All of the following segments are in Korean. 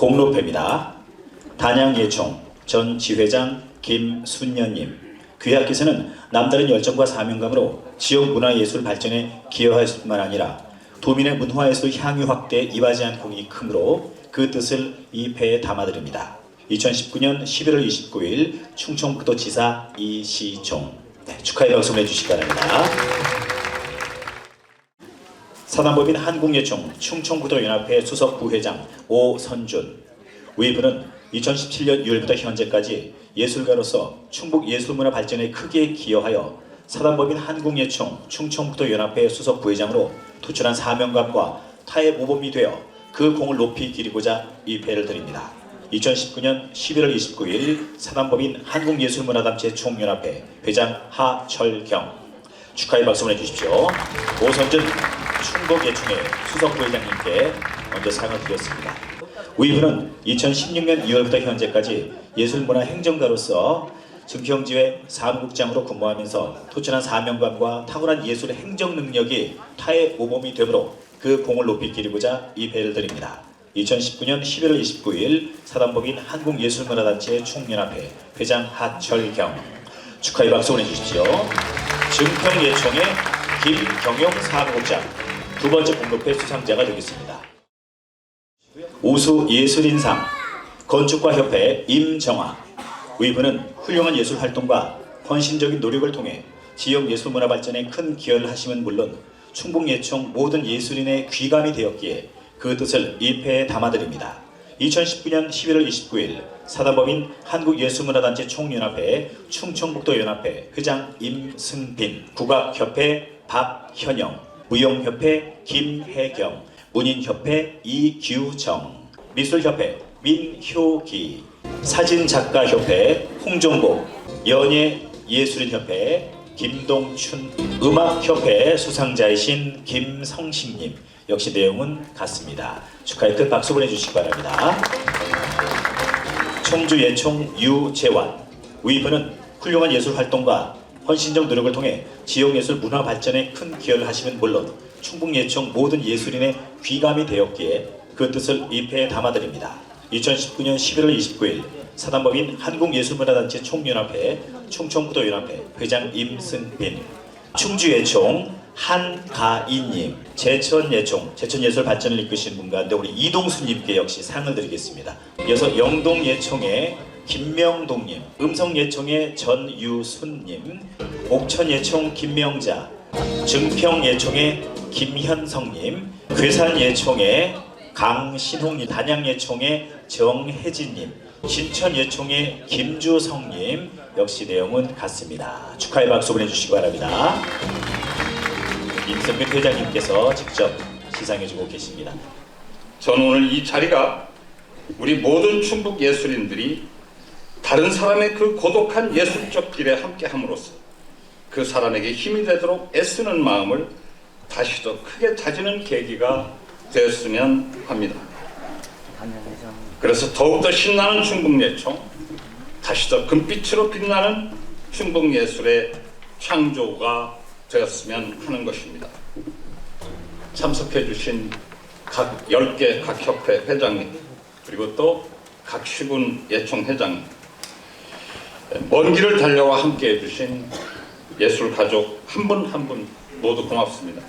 공로패입니다. 단양예총 전 지회장 김순년님 귀하께서는 남다른 열정과 사명감으로 지역 문화예술 발전에 기여하실 뿐만 아니라 도민의 문화예술 향유 확대에 이바지한 공이 크므로 그 뜻을 이 패에 담아드립니다. 2019년 11월 29일 충청북도 지사 이시종 네, 축하의 박수 해주시기 바랍니다. 사단법인 한국예총 충청구도연합회 수석부회장 오선준 외부는 2017년 6월부터 현재까지 예술가로서 충북 예술문화 발전에 크게 기여하여 사단법인 한국예총 충청북도연합회 수석부회장으로 투출한 사명감과 타의 모범이 되어 그 공을 높이 기리고자 이 배를 드립니다. 2019년 11월 29일 사단법인 한국예술문화단체 총연합회 회장 하철경 축하의 박수 보내주십시오. 오선준 충북예충회 수석부회장님께 먼저 상을 드렸습니다. 우이부는 2016년 2월부터 현재까지 예술문화행정가로서 증평지회 사무국장으로 근무하면서 토천한 사명감과 탁월한 예술 행정 능력이 타의 모범이 되므로 그 공을 높이 기리고자 이 배를 드립니다. 2019년 11월 29일 사단법인 한국예술문화단체 총연합회 회장 하철경 축하의 박수 보내주십시오. 증평예총의 김경용 사무국장, 두 번째 공동회 수상자가 되겠습니다. 우수 예술인상, 건축과 협회 임정화, 위브는 훌륭한 예술 활동과 헌신적인 노력을 통해 지역 예술 문화 발전에 큰 기여를 하심은 물론 충북예총 모든 예술인의 귀감이 되었기에 그 뜻을 입회에 담아드립니다. 2019년 11월 29일 사단법인 한국예술문화단체 총연합회 충청북도연합회 회장 임승빈 국악협회 박현영, 무용협회 김혜경, 문인협회 이규정, 미술협회 민효기, 사진작가협회 홍종복, 연예예술인협회 김동춘, 음악협회 수상자이신 김성식님 역시 내용은 같습니다. 축하의 큰 박수 보내주시기 바랍니다. 청주 예총 유재환 위브는 훌륭한 예술 활동과 헌신적 노력을 통해 지역예술 문화 발전에 큰 기여를 하시면 물론 충북예총 모든 예술인의 귀감이 되었기에 그 뜻을 입회에 담아드립니다. 2019년 11월 29일 사단법인 한국예술문화단체 총연합회 충청부도연합회 회장 임승빈 충주예총 한가인님 제천예총 제천예술발전을 이끄신 분 가운데 우리 이동수님께 역시 상을 드리겠습니다. 이어서 영동예총의 김명동님, 음성예총의 전유순님, 옥천예총 김명자, 증평예총의 김현성님, 괴산예총의 강신홍님, 단양예총의 정혜진님, 신천예총의 김주성님 역시 내용은 같습니다. 축하의 박수 보내주시기 바랍니다. 임성근 회장님께서 직접 시상해주고 계십니다. 저는 오늘 이 자리가 우리 모든 충북 예술인들이 다른 사람의 그 고독한 예술적 길에 함께함으로써 그 사람에게 힘이 되도록 애쓰는 마음을 다시 더 크게 다지는 계기가 됐으면 합니다. 그래서 더욱더 신나는 중국예총, 다시 더 금빛으로 빛나는 중국예술의 창조가 되었으면 하는 것입니다. 참석해 주신 각 10개 각 협회 회장님, 그리고 또 각 시군 예총 회장님, 먼 길을 달려와 함께 해주신 예술 가족 한 분 한 분 모두 고맙습니다.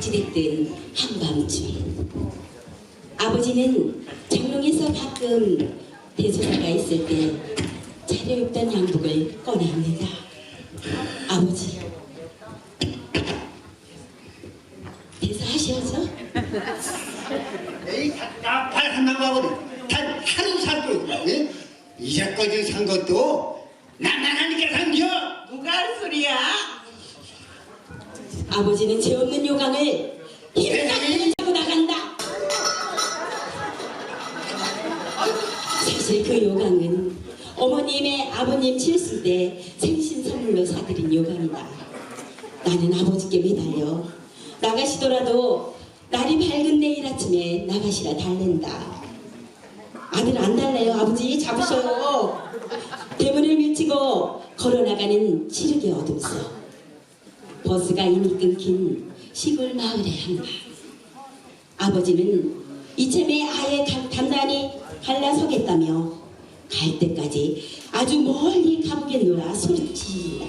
어찌됐든 한밤중 아버지는 장롱에서 가끔 대소사가 있을 때 차려입던 양복을 꺼냅니다. 아버지 대사하셔야죠. 에이 답답할 한나가거든 단 하루 있고 예? 이제까지 산 것도 나만 하니까 산겨 누가 할 소리야? 아버지는 죄 없는 요강을 힘을 하고 나간다. 사실 그 요강은 어머님의 아버님 칠순 때 생신 선물로 사드린 요강이다. 나는 아버지께 매달려 나가시더라도 날이 밝은 내일 아침에 나가시라 달랜다. 아들 안 달래요 아버지 잡으셔요. 대문을 밀치고 걸어나가는 시르게 어둠 속. 버스가 이미 끊긴 시골 마을의 한가. 아버지는 이참에 아예 가- 단단히 갈라서겠다며 갈 때까지 아주 멀리 가보겠노라 소리친다.